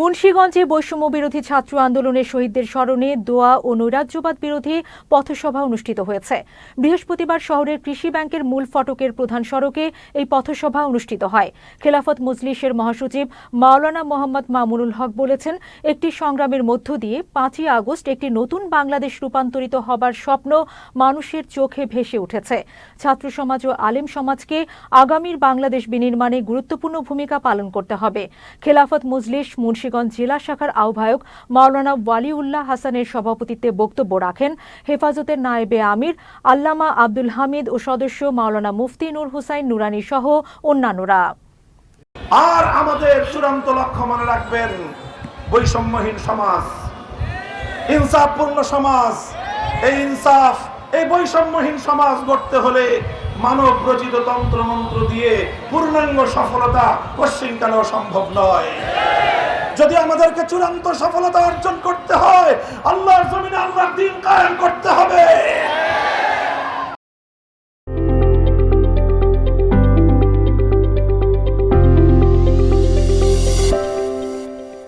মুন্সীগঞ্জে বৈষম্য বিরোধী ছাত্র আন্দোলনের শহীদদের স্মরণে দোয়া ও নৈরাজ্যবাদ বিরোধী পথসভা অনুষ্ঠিত হয়েছে। বৃহস্পতিবার শহরের কৃষি ব্যাংকের মূল ফটকের প্রধান সড়কে এই পথসভা অনুষ্ঠিত হয়। খেলাফত মজলিসের মহাসচিব মাওলানা মোহাম্মদ মামুনুল হক বলেছেন, একটি সংগ্রামের মধ্য দিয়ে পাঁচই আগস্ট একটি নতুন বাংলাদেশ রূপান্তরিত হবার স্বপ্ন মানুষের চোখে ভেসে উঠেছে। ছাত্র সমাজ ও আলেম সমাজকে আগামীর বাংলাদেশ বিনির্মাণে গুরুত্বপূর্ণ ভূমিকা পালন করতে হবে। খেলাফত মজলিস মুন্সীগঞ্জ জেলা শাখার আহ্বায়ক মাওলানা ওয়ালিউল্লাহ হাসানের সভাপতিত্বে বক্তব্য রাখেন হেফাজতের নায়েবে আমির, আল্লামা আব্দুল হামিদ ও সদস্য মাওলানা মুফতি নূর হুসাইন নুরানি সহ অন্যান্যরা। আর আমাদের চূড়ান্ত লক্ষ্য মনে রাখবেন, বৈষম্যহীন সমাজ, ইনসাফপূর্ণ সমাজ, এই ইনসাফ, এই বৈষম্যহীন সমাজ গড়তে হলে মানব রচিত তন্ত্র মন্ত্র দিয়ে পূর্ণাঙ্গ সফলতা কোশ্চিনকালেও সম্ভব নয়? যদি আমাদেরকে চূড়ান্ত সফলতা অর্জন করতে হয় আল্লাহর জমিনে আল্লাহর দিন কায়েম করতে